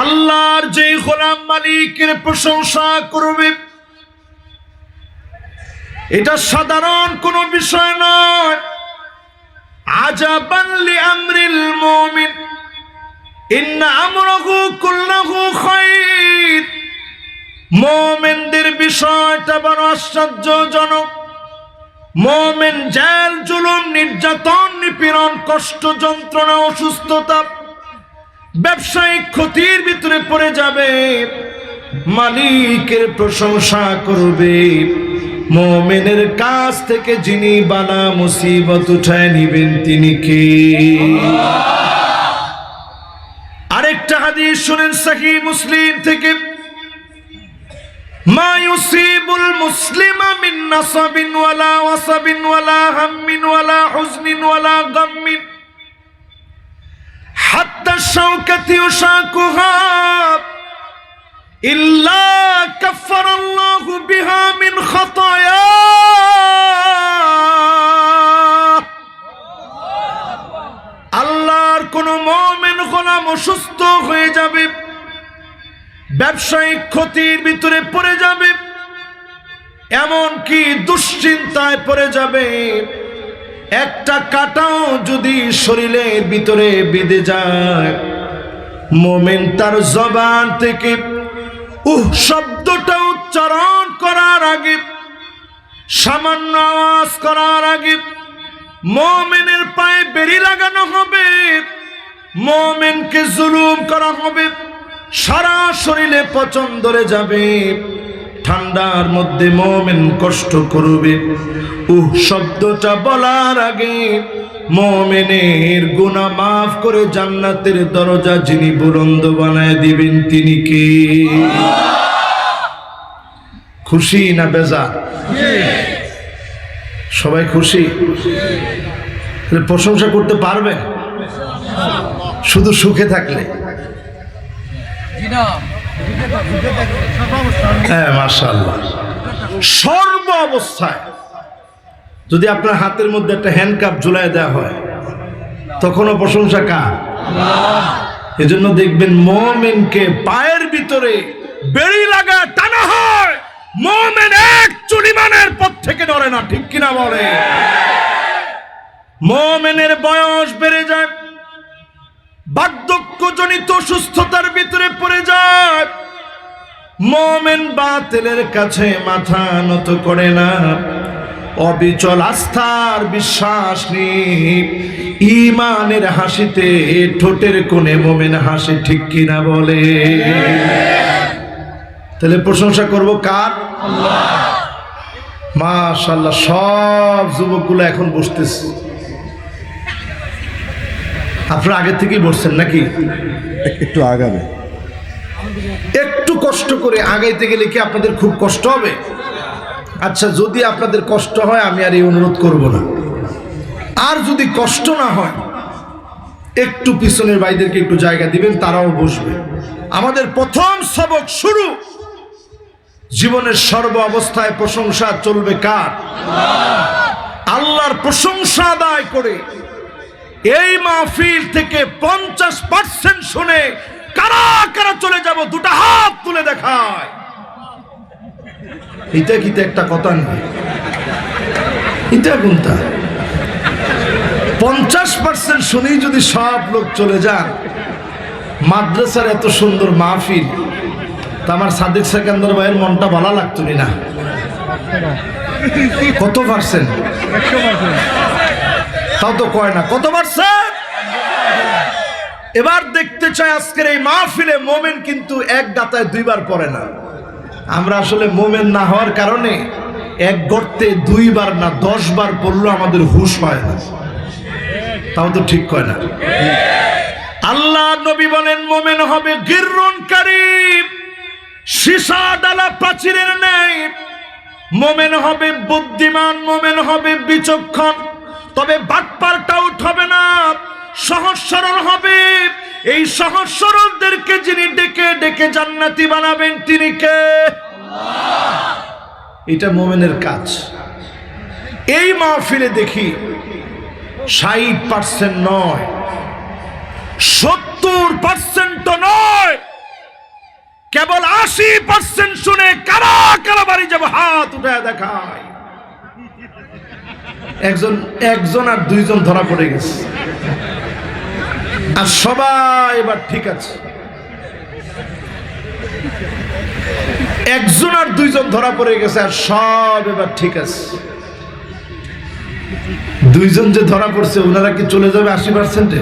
আল্লাহর যে গোলাম মালিকের প্রশংসা করবে, এটা সাধারণ কোনো বিষয় নয়। আজাবাল্লি আমরিল মুমিন, ইন্না আমরাহু কুল্লাহু খাইর। মুমিনদের বিষয়টা বড় আশ্চর্যজনক। মুমিন জেল, জুলুম, নির্যাতন, নিপীড়ন, কষ্ট, যন্ত্রণা, অসুস্থতা ব্যবসায়িক ক্ষতির ভিতরে পড়ে যাবে, মালিকের প্রশংসা করবে। মোমেনের কাছ থেকে যিনি বালা মুসিবত উঠায় নিবেন, তিনি কে? আরেকটা হাদিস শুনেন সাহি মুসলিম থেকে। মা ইউসিবুল মুসলিমা মিন নাসাবিন ওয়ালা ওয়াসাবিন ওয়ালা ওয়ালা হুজনিন ওয়ালা গাম্মিন। আল্লাহর কোন মমেন গোলাম অসুস্থ হয়ে যাবে। ব্যবসায়িক ক্ষতির ভিতরে পড়ে যাবে। এমনকি দুশ্চিন্তায় পড়ে যাবে। একটা কাটাও যদি শরীরের ভিতরে বেঁধে যায়, মোমেন তার জবান থেকে উহ শব্দটা উচ্চারণ করার আগে, সামান্য আওয়াজ করার আগে মোমেনের পায়ে বেরি লাগানো হবে, মোমেনকে জুলুম করা হবে, সারা শরীরে পচন ধরে যাবে। ঠান্ডার মধ্যে মোমেন কষ্ট করবে। উহ, শব্দটা বলার আগে মোমেনের গুণা মাফ করে জান্নাতের দরজা যিনি বুলন্দ বানায় দিবেন, তিনি কে? খুশি না বেজা সবাই খুশি? প্রশংসা করতে পারবেন? শুধু সুখে থাকলে? হ্যাঁ সর্ব অবস্থায় যদি আপনার হাতের মধ্যে একটা হ্যান্ডকাপ ঝুলাই দেওয়া হয়, তখনও প্রশংসা কার? এজন্য দেখবেন মোমেনকে পায়ের ভিতরে বেড়ি লাগা টানা হয়। মোমেন এক চুলিমানের পথ থেকে নড়ে না, ঠিক কিনা বলে? মোমেনের বয়স বেড়ে যায় বার্ধক্যজনিত সুস্থতার ভিতরে পড়ে যায়। মোমেন বাতিলের কাছে মাথা নত করে না। অবিচল আস্থার বিশ্বাস নেই। ইমানের হাসিতে ঠোঁটের কোণে মোমেন হাসি ঠিক কিনা বলে। তাহলে প্রশংসা করব কার? মাশাল্লাহ সব যুবকগুলো এখন বসতেছে। আপনারা আগে থেকেই বসছেন নাকি? একটু আগাবে। একটু কষ্ট করে আগাইতে গেলে কি আপনাদের খুব কষ্ট হবে? আচ্ছা যদি আপনাদের কষ্ট হয় আমি আর এই অনুরোধ করব না। আর যদি কষ্ট না হয় একটু পিছনের ভাইদেরকে একটু জায়গা দিবেন তারাও বসবে। আমাদের প্রথম সবক শুরু। জীবনের সর্ব অবস্থায় প্রশংসা চলবে কার? আল্লাহর প্রশংসা আদায় করে। এই মাহফিল থেকে পঞ্চাশ পার্সেন্ট শুনে কারা কারা চলে যাব দুটা হাত তুলে দেখায়। এটা কিতে একটা কথা নেই এটা কোনটা? পঞ্চাশ পার্সেন্ট শুনেই যদি সব লোক চলে যান, মাদ্রাসার এত সুন্দর মাহফিল, তা আমার সাদিক সেকেন্দার ভাইয়ের মনটা ভালো লাগতো না কত পার্সেন্ট তাও তো কয় না, কত পার্সেন্ট এবার দেখতে চাই আজকের এই মাহফিলে মোমেন কিন্তু এক গাতায় দুইবার পড়ে না। আমরা আসলে মোমেন না হওয়ার কারণে এক গর্তে দুইবার না দশ বার পড়ল আমাদের হুশ হয় না। তাও তো ঠিক কয় না। আল্লাহ নবী বলেন, মোমেন হবে গিররুন কারিম, সীসা ডালা প্রাচীরের ন্যায়। মোমেন হবে বুদ্ধিমান, মোমেন হবে বিচক্ষণ। তবে বাটপারটা উঠবে না। সহজ সরল হবে। এই সহজ সরলদেরকে যিনি ডেকে ডেকে জান্নাতি বানাবেন, তিনি কে? এটা মোমেনের কাজ। এই মাহফিলে দেখি ষাট পার্সেন্ট নয়, সত্তর পার্সেন্ট তো নয়। কেবল আশি পার্সেন্ট শুনে কারা কারা বাড়ি যাব, হাত উঠে দেখায়। একজন একজন আর দুইজন ধরা পড়ে গেছে। আর সবাই এবার ঠিক আছে। একজন আর দুইজন ধরা পড়ে গেছে আর সব এবার ঠিক আছে। দুইজন যে ধরা পড়ছে ওনারা কি চলে যাবে আশি পার্সেন্টে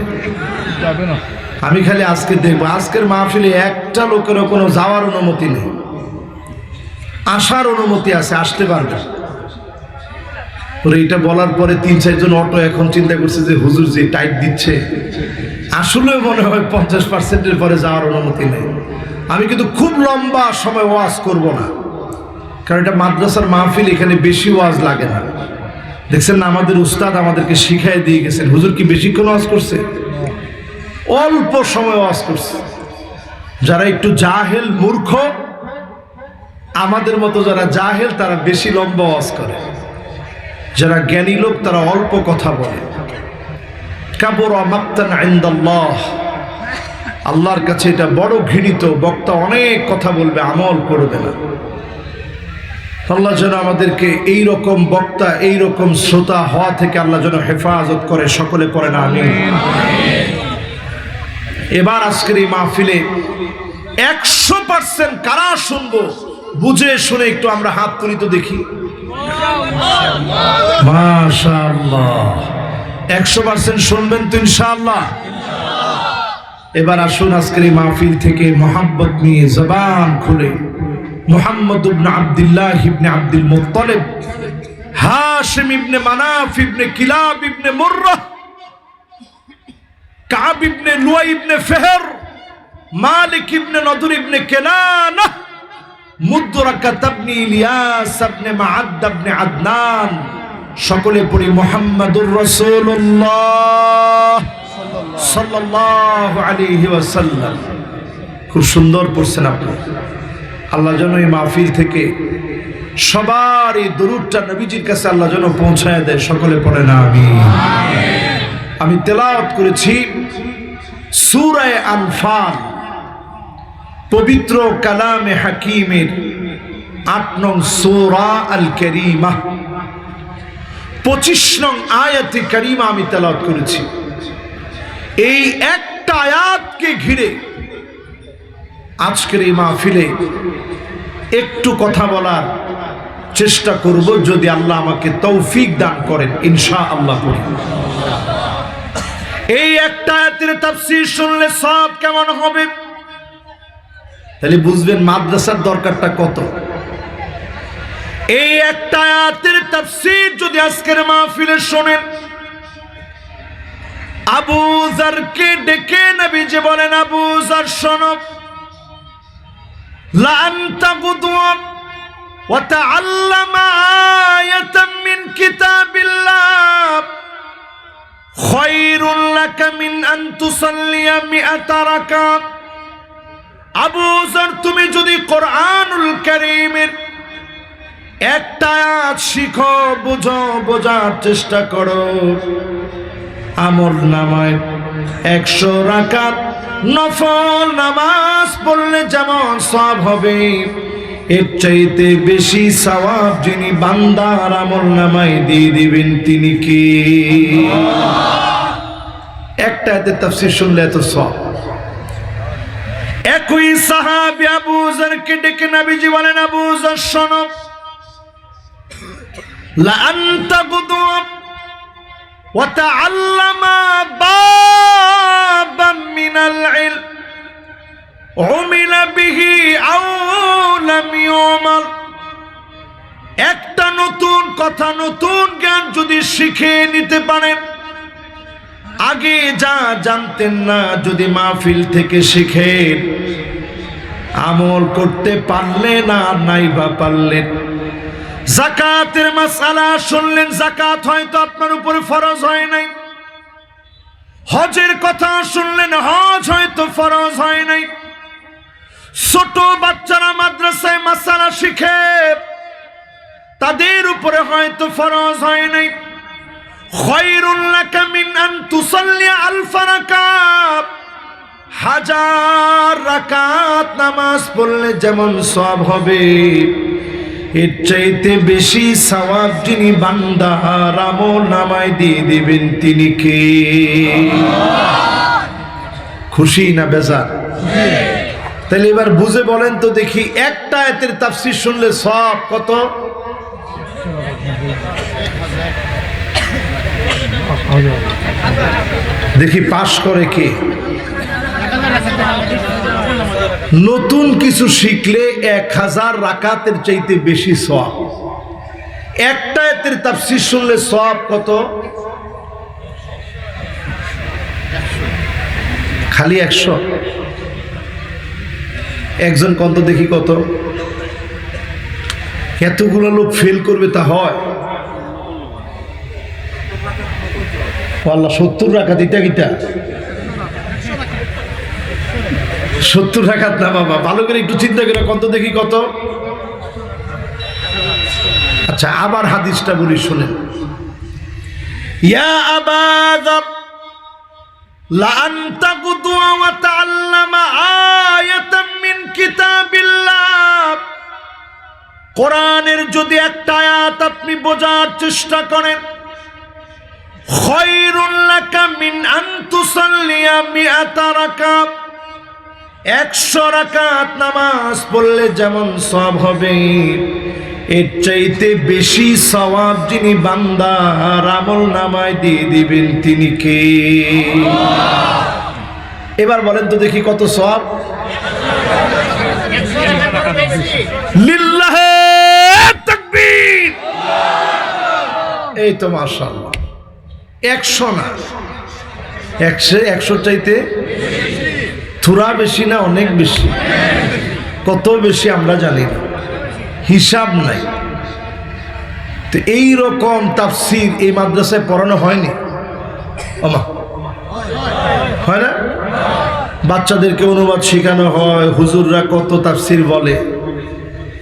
যাবে না। আমি খালি আজকে দেখব। আজকের মাহফিলে একটা লোকেরও কোনো যাওয়ার অনুমতি নেই। আসার অনুমতি আছে আসতে পারবে। ওরে এটা বলার পরে তিন চারজন অটো এখন চিন্তা করছে যে হুজুর যে টাইট দিচ্ছে। আসলে মনে হয় পঞ্চাশ পার্সেন্টের পরে যাওয়ার অনুমতি নেই। আমি কিন্তু খুব লম্বা সময় ওয়াজ করব না, কারণ এটা মাদ্রাসার মাহফিল, এখানে বেশি ওয়াজ লাগে না। দেখছেন না, আমাদের উস্তাদ আমাদেরকে শিখাই দিয়ে গেছেন। হুজুর কি বেশিক্ষণ ওয়াজ করছে? অল্প সময় ওয়াজ করছে। যারা একটু জাহেল মূর্খ, আমাদের মতো যারা জাহেল, তারা বেশি লম্বা ওয়াজ করে। যারা জ্ঞানী লোক, তারা অল্প কথা বলে। কাবর মাক্তান আল্লাহর কাছে এটা বড় ঘৃণিত, বক্তা অনেক কথা বলবে, আমল করবে না। আল্লাহ যেন আমাদেরকে এই রকম বক্তা এই রকম শ্রোতা হওয়া থেকে আল্লাহ যেন হেফাজত করে, সকলে পড়ে না আমি এবার আজকের এই মাহফিলে একশো পার্সেন্ট কারা শুনব? বুঝে শুনে একটু আমরা হাত তুলি তো দেখি। একশো পার্সেন্ট শুনবেন তো ইনশাআল্লাহ। এবার আসুন আজকের এই মাহফিল থেকে মোহাম্মত নিয়ে জবান খুলে। মোহাম্মদ ইবনে আব্দুল্লাহ ইবনে আব্দুল মুত্তালিব, হাশিম ইবনে মানাফ ইবনে কিলাব ইবনে মুররাহ কাব ইবনে লুয়াই ইবনে ফেহর, মালিক ইবনে নদর ইবনে কেনানা মুদ্রাকা তাবনি ইলিয়াস আদনান। সকলে পড়ি মুহাম্মাদুর রাসূলুল্লাহ খুব সুন্দর পড়ছেন আপনি। আল্লাহ যেন এই মাহফিল থেকে সবার এই দরুদটা নবীজির কাছে আল্লাহ যেন পৌঁছায় দেয়, সকলে পড়ে না আমি আমি তেলাওয়াত করেছি সুরায় আনফাল। পবিত্র কালামে হাকিমের আট নং সোরা আল করিমা পঁচিশ নং আয়াতে করিমা আমি তেলাওয়াত করেছি। এই একটা আয়াতকে ঘিরে আজকের এই মাহফিলে একটু কথা বলার চেষ্টা করব যদি আল্লাহ আমাকে তৌফিক দান করেন ইনশা আল্লাহ করি। এই একটা আয়াতের তাফসীর শুনলে সব কেমন হবে? তাহলে বুঝবেন মাদ্রাসার দরকারটা কত। এই একটা আয়াতের তাফসীর যদি আজকের মাহফিলে শোনেন, আবু জারকে ডেকে নবী যে বলেন, আবু জার, শোনো। লান্তা গুদওয়াম ওয়া তাআল্লামা আয়াতাম মিন কিতাবিল্লাহ। খায়রুল লাকা মিন আন তুসাল্লিয়া মিআতা রাকাত। আবু জার, তুমি যদি কোরআনুল করিমের একটা শিখো, বুঝো, বোঝার চেষ্টা করো। আমর নামায় একশো রাকাত, নফল নামাজ পড়লে যেমন সব হবে, এর চাইতে বেশি সওয়াব যিনি বান্দার আমল নামায় দিয়ে দিবেন তিনি কি? একটা এতে তাফসীর শুনলে এত সব একই সাহাবী আবু জারকে ডেকে নবীজি বলেন আবু জার শোনো লা আনতা গুদুব وتعلم بابا من العلم عمل به أو لم يعمل একটা নতুন কথা নতুন জ্ঞান যদি শিখে নিতে পারেন আগে যা জানতেন না যদি মাহফিল থেকে শিখেন আমল করতে পারলেন আর নাই বা পারলেন জাকাতের মাসালা শুনলেন, জাকাত হয়তো আপনার উপরে ফরজ হয় নাই। হজের কথা শুনলেন, হজ হয়তো ফরজ হয় নাই। ছোট বাচ্চারা মাদ্রাসায় মাসালা শিখে, তাদের উপরে হয়তো ফরজ হয় নাই। খয়রুল্লাকা মিন আন তুসাল্লি আলফা রাকাত হাজার রাকাত নামাজ পড়লে যেমন সব হবে, এর চাইতে বেশি সওয়াব যিনি বান্দা আমল নামায় দিয়ে দিবেন তিনি কে? খুশি না বেজার? তাহলে এবার বুঝে বলেন তো দেখি একটা এতের তাফসির শুনলে সব কত? দেখি পাশ করে কে? নতুন কিছু শিখলে এক হাজার রাকাতের চাইতে বেশি সব একটা এতের তাফসির শুনলে সব কত? খালি একশো। একজন কত দেখি কত? এতগুলো লোক ফেল করবে তা হয়। আল্লাহ সত্তর রাখা দিতা গিতা সত্তর রাখাত না বাবা ভালো করে একটু চিন্তা করে কত দেখি কত আচ্ছা আবার হাদিসটা বলি শুনেন ইয়া আবাদর لأن تقضوا وتعلم آية من كتاب الله কোরআনের যদি একটা আয়াত আপনি বোঝার চেষ্টা করেন খয়রুল লাকা মিন আন তুসাল্লিয়া মিআতা রাকাত একশো রাকাত নামাজ পড়লে যেমন সব হবে, এর চাইতে বেশি সওয়াব যিনি বান্দার আমল নামায় দিয়ে দিবেন তিনি কে? এবার বলেন তো দেখি কত সব এই তো মাশাআল্লাহ। একশো না। একশো একশো চাইতে থুরা বেশি না অনেক বেশি? কত বেশি আমরা জানি না। হিসাব নাই। তো এই রকম তাফসির এই মাদ্রাসায় পড়ানো হয়নি? ওমা। হয় না? বাচ্চাদেরকে অনুবাদ শেখানো হয়, হুজুররা কত তাফসির বলে।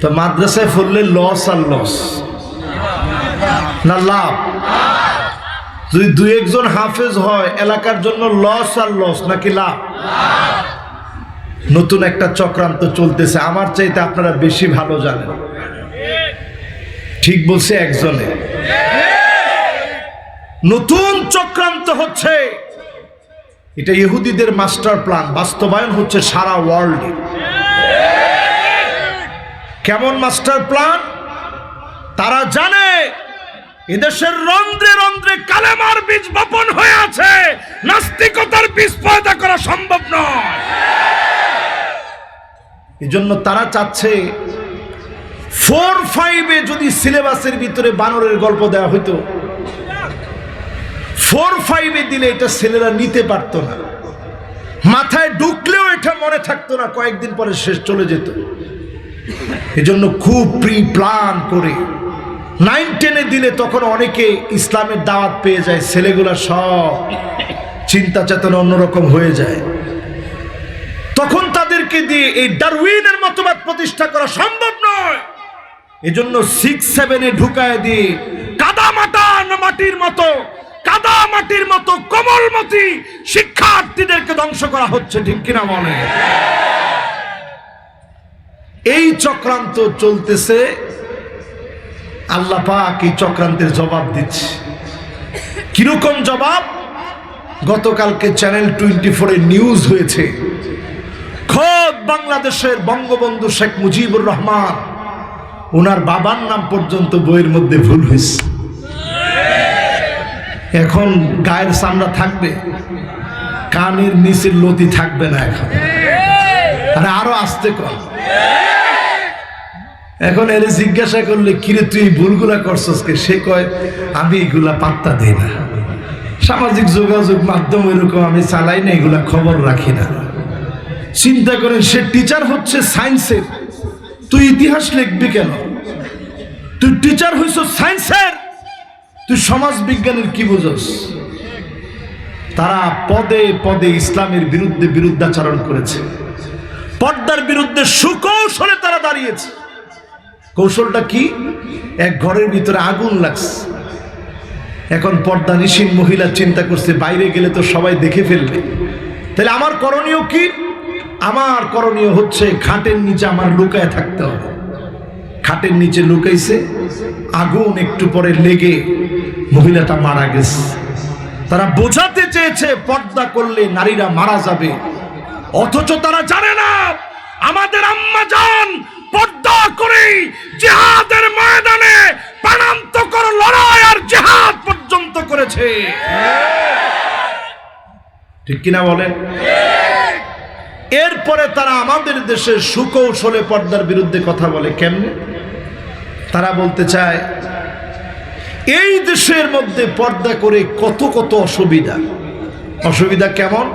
তো মাদ্রাসায় পড়লে লস আর লস না লাভ? যদি দু একজন হাফেজ হয়, এলাকার জন্য লস আর লস নাকি লাভ? নতুন একটা চক্রান্ত চলতেছে। আমার চাইতে আপনারা বেশি ভালো জানেন। ঠিক বলছে একজনে। নতুন চক্রান্ত হচ্ছে। এটা ইহুদিদের মাস্টার প্ল্যান। বাস্তবায়ন হচ্ছে সারা ওয়ার্ল্ডে। কেমন মাস্টার প্ল্যান? তারা জানে, এদেশের রন্ধ্রে রন্ধ্রে কালেমার বীজ বপন হয়ে আছে। নাস্তিকতার বীজ পয়দা করা সম্ভব নয়। এজন্য তারা চাচ্ছে ফোর ফাইভে যদি সিলেবাসের ভিতরে বানরের গল্প দেওয়া হইতো ফোর ফাইভে দিলে এটা ছেলেরা নিতে পারতো না। মাথায় ঢুকলেও এটা মনে থাকতো না, কয়েকদিন পরে শেষ চলে যেত। এজন্য খুব প্রি প্ল্যান করে নাইন টেনে দিলে তখন অনেকে ইসলামের দাওয়াত পেয়ে যায়, ছেলেগুলা সব চিন্তা চেতনা অন্যরকম হয়ে যায়। তাদেরকে দিয়ে এই ডারউইনের মতবাদ প্রতিষ্ঠা করা সম্ভব নয়। এজন্য সিক্স সেভেনে ঢুকায় দিয়ে কাদা মাটা মাটির মতো, কাদা মাটির মতো কোমলমতি শিক্ষার্থীদেরকে ধ্বংস করা হচ্ছে, ঠিক কিনা মনে এই চক্রান্ত চলতেছে। আল্লাহ পাক এই চক্রান্তের জবাব দিচ্ছে। কীরকম জবাব? গতকালকে চ্যানেল টোয়েন্টি ফোরে নিউজ হয়েছে। খোদ বাংলাদেশের বঙ্গবন্ধু শেখ মুজিবুর রহমান ওনার বাবার নাম পর্যন্ত বইয়ের মধ্যে ভুল হয়েছে। এখন গায়ের সামনা থাকবে, কানের নিচের লতি থাকবে না এখন। আরে আরও আসতে কর এখন এর জিজ্ঞাসা করলে, কিরে, তুই ভুলগুলা করছস কে? সে কয়, আমি এগুলা পাত্তা দিই না। সামাজিক যোগাযোগ মাধ্যম এরকম আমি চালাই না, এগুলা খবর রাখি না। চিন্তা করেন, সে টিচার হচ্ছে সায়েন্সের তুই ইতিহাস লিখবি কেন? তুই টিচার হইছ সায়েন্সের তুই সমাজ বিজ্ঞানের কি বুঝস? তারা পদে পদে ইসলামের বিরুদ্ধে বিরুদ্ধাচরণ করেছে। পর্দার বিরুদ্ধে সুকৌশলে তারা দাঁড়িয়েছে। কৌশলটা কি? এক ঘরের ভিতরে আগুন লাগছে। এখন পর্দা নিশীন মহিলা চিন্তা করছে, বাইরে গেলে তো সবাই দেখে ফেলবে। তাহলে আমার করণীয় কি? আমার করণীয় হচ্ছে খাটের নিচে আমার লুকায় থাকতে হবে। খাটের নিচে লুকাইছে, আগুন একটু পরে লেগে মহিলাটা মারা গেছে। তারা বোঝাতে চেয়েছে, পর্দা করলে নারীরা মারা যাবে। অথচ তারা জানে না, আমাদের আম্মা জান পর্দা করে জিহাদের ময়দানে প্রাণান্তকর লড়াই আর জিহাদ পর্যন্ত করেছে। ঠিক কিনা বলেন? এরপরে তারা আমাদের দেশে সুকৌশলে পর্দার বিরুদ্ধে কথা বলে কেমনে? তারা বলতে চায়, এই দেশের মধ্যে পর্দা করে কত কত অসুবিধা। অসুবিধা কেমন?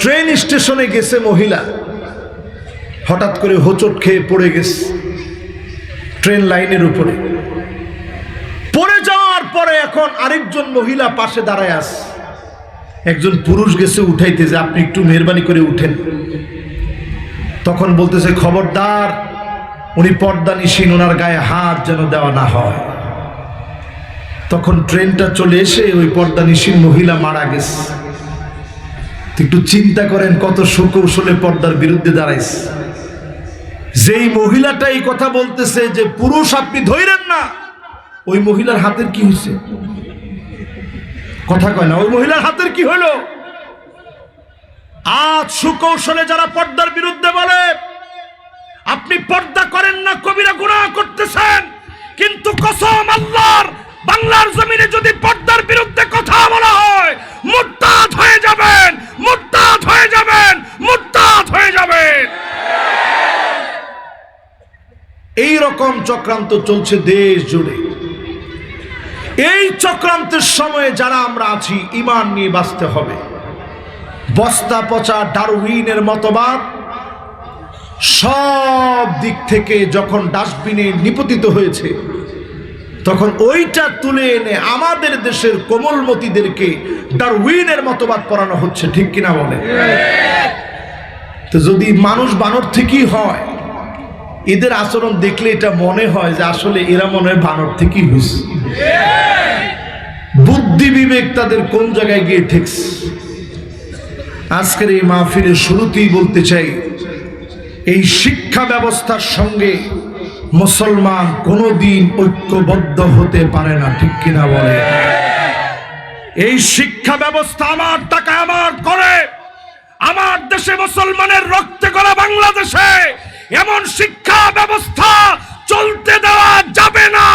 ট্রেন স্টেশনে গেছে মহিলা, হঠাৎ করে হোঁচট খেয়ে পড়ে গেছে ট্রেন লাইনের উপরে। পড়ে যাওয়ার পরে এখন আরেকজন মহিলা পাশে দাঁড়ায় আছে। একজন পুরুষ গেছে উঠাইতে যে আপনি একটু মেহরবানি করে উঠেন। তখন বলতেছে, খবরদার, উনি পর্দা নিশিন ওনার গায়ে হাত যেন দেওয়া না হয়। তখন ট্রেনটা চলে এসে ওই পর্দা নিশিন মহিলা মারা গেছে। একটু চিন্তা করেন, কত সুকৌশলে পর্দার বিরুদ্ধে দাঁড়াইছে। যেই মহিলাটা এই কথা বলতেছে যে, পুরুষ, আপনি ধৈরেন না। ওই মহিলার হাতের কি হয়েছে কথা কয় না। ওই মহিলার হাতের কি হলো? আজ সুকৌশলে যারা পর্দার বিরুদ্ধে বলে আপনি পর্দা করেন না কবিরা গুনাহ করতেছেন কিন্তু কসম আল্লাহর বাংলার জমিনে যদি পর্দার বিরুদ্ধে কথা বলা হয় মুরতাদ হয়ে যাবেন মুরতাদ হয়ে যাবেন মুরতাদ হয়ে যাবেন। এই রকম চক্রান্ত চলছে দেশ জুড়ে। এই চক্রান্তের সময়ে যারা আমরা আছি ইমান নিয়ে বাঁচতে হবে। বস্তা পচা ডারউইনের মতবাদ সব দিক থেকে যখন ডাস্টবিনে নিপতিত হয়েছে তখন ওইটা তুলে এনে আমাদের দেশের কোমলমতিদেরকে ডারউইনের মতবাদ পড়ানো হচ্ছে ঠিক কিনা বলে তো যদি মানুষ বানর থেকেই হয় এদের আচরণ দেখলে এটা মনে হয় যে আসলে এরা মনে হয় বানর থেকেই হয়েছে। বুদ্ধি বিবেক তাদের কোন জায়গায় গিয়ে ঠেকছে? আজকের এই মাহফিলের শুরুতেই বলতে চাই, এই শিক্ষা ব্যবস্থার সঙ্গে মুসলমান কোনোদিন ঐক্যবদ্ধ হতে পারে না, ঠিক কিনা বলে? এই শিক্ষা ব্যবস্থা আমার টাকা আমার করে, আমার দেশে মুসলমানের রক্তে করা বাংলাদেশে এমন শিক্ষা ব্যবস্থা চলতে দেওয়া যাবে না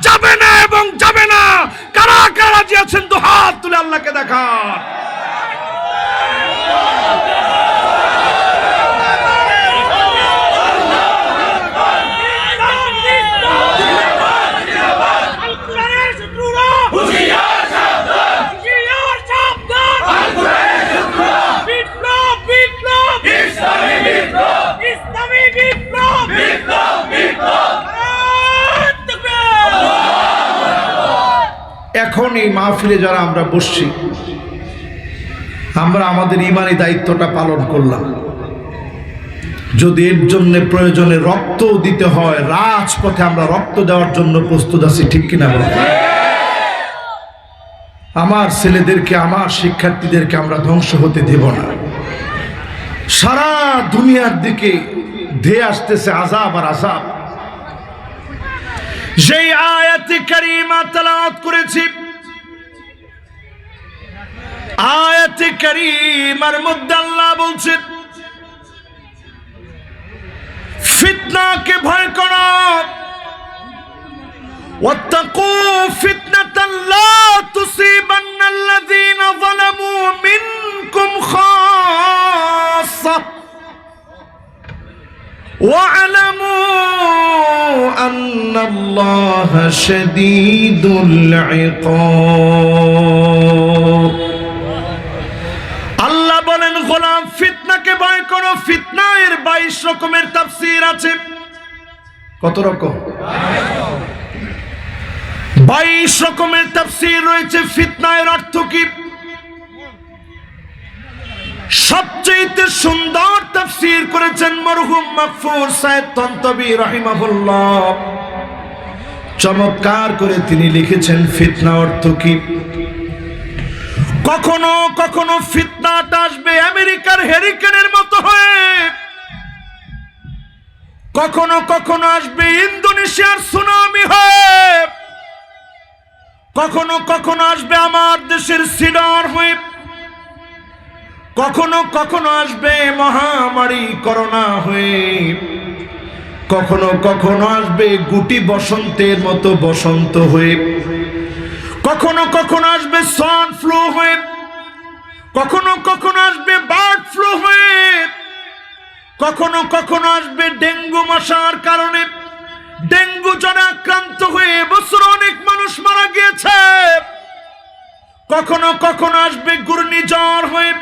যাবে না এবং যাবে না। কারা কারা যে আছেন দু হাত তুলে আল্লাহকে দেখা মাহফিলে যারা আমরা বসছি, আমরা আমাদের ইমানি দায়িত্বটা পালন করলাম। যদি এর জন্য প্রয়োজনে রক্ত দিতে হয়, রাজপথে আমরা রক্ত দেওয়ার জন্য প্রস্তুত আছি, ঠিক কিনা আমার ছেলেদেরকে, আমার শিক্ষার্থীদেরকে আমরা ধ্বংস হতে দেব না। সারা দুনিয়ার দিকে ধেয়ে আসতেছে আজাব আর আজাব যেই আয়াতি কারিমা তেলাওয়াত করেছি আয়াতি কারিমার মধ্যে আল্লাহ বলছেন ফিতনাকে ভয় করো واتقوا فتنة لا تصيبن الذين ظلموا منكم خاصة واعلموا أن الله شديد العقاب ফিতনাকে ভয় করো ফিতনা এর বাইশ রকমের তাফসির আছে। কত রকম? বাইশ রকমের তাফসির রয়েছে ফিতনায়ের অর্থ কি? সবচেয়ে সুন্দর তাফসির করেছেন মরহুম মাকফুর সাহেব তন্তবি রহিমাহুল্লাহ। চমৎকার করে তিনি লিখেছেন ফিতনা অর্থ কি? কখনো কখনো ফিতনাটা আসবে আমেরিকার হেরিকেনের মতো হয়ে। কখনো কখনো আসবে ইন্দোনেশিয়ার সুনামি হয়ে। কখনো কখনো আসবে আমার দেশের সিডর হয়ে। কখনো কখনো আসবে মহামারী করোনা হয়ে। কখনো কখনো আসবে গুটি বসন্তের মতো বসন্ত হয়ে। কখনো কখনো ফ্লু হয়ে, কখনো কখনো আসবে বার্ড ফ্লু হয়ে, কখনো কখনো আসবে ডেঙ্গু মশার কারণে ডেঙ্গু জ্বরে আক্রান্ত হয়ে বছর অনেক মানুষ মারা গিয়েছে। কখনো কখনো আসবে ঘূর্ণিঝড় হয়ে,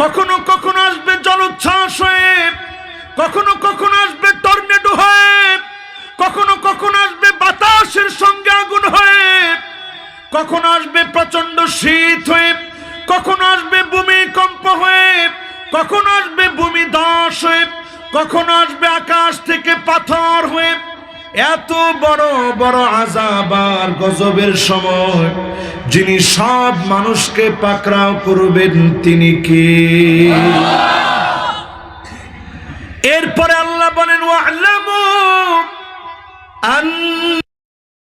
কখনো কখনো আসবে জলোচ্ছ্বাস হয়ে, কখনো কখনো আসবে টর্নেডো হয়ে, কখনো কখনো আসবে বাতাসের সঙ্গে আগুন হয়ে। কখনো আসবে প্রচণ্ড শীত হয়ে? কখন আসবে ভূমিকম্প হয়ে? কখন আসবে ভূমি ধস হয়ে? কখনো আসবে আকাশ থেকে পাথর হয়ে? এত বড় বড় আজাব আর গজবের সময়। যিনি সব মানুষকে পাকড়াও করবেন, তিনি কে? এরপরে আল্লাহ বলেন আন